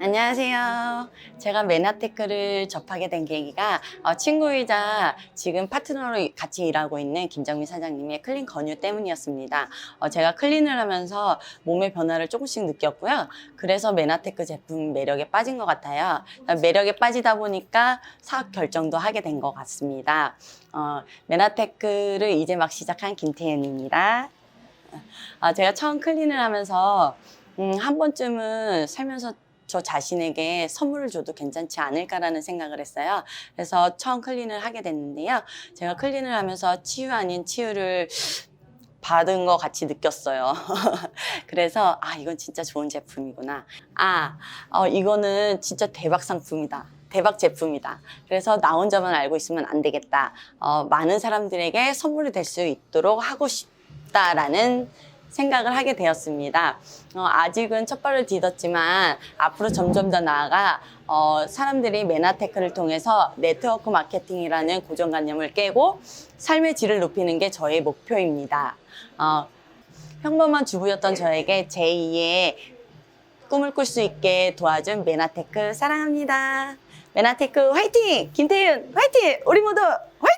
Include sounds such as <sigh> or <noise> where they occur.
안녕하세요. 제가 메나테크를 접하게 된 계기가 어, 친구이자 지금 파트너로 같이 일하고 있는 김정민 사장님의 클린 권유 때문이었습니다. 어, 제가 클린을 하면서 몸의 변화를 조금씩 느꼈고요. 그래서 메나테크 제품 매력에 빠진 것 같아요. 매력에 빠지다 보니까 사업 결정도 하게 된 것 같습니다. 어, 메나테크를 이제 막 시작한 김태현입니다. 아, 제가 처음 클린을 하면서 음, 한 번쯤은 살면서 저 자신에게 선물을 줘도 괜찮지 않을까라는 생각을 했어요. 그래서 처음 클린을 하게 됐는데요. 제가 클린을 하면서 치유 아닌 치유를 받은 것 같이 느꼈어요. <laughs> 그래서 아 이건 진짜 좋은 제품이구나. 아 어, 이거는 진짜 대박 상품이다. 대박 제품이다. 그래서 나 혼자만 알고 있으면 안 되겠다. 어, 많은 사람들에게 선물이 될 수 있도록 하고 싶다라는 생각을 하게 되었습니다. 어, 아직은 첫 발을 디뎠지만 앞으로 점점 더 나아가 어, 사람들이 메나테크를 통해서 네트워크 마케팅이라는 고정관념을 깨고 삶의 질을 높이는 게 저의 목표입니다. 어, 평범한 주부였던 저에게 제2의 꿈을 꿀 수 있게 도와준 메나테크 사랑합니다. 메나테크 화이팅! 김태윤 화이팅! 우리 모두 화이팅!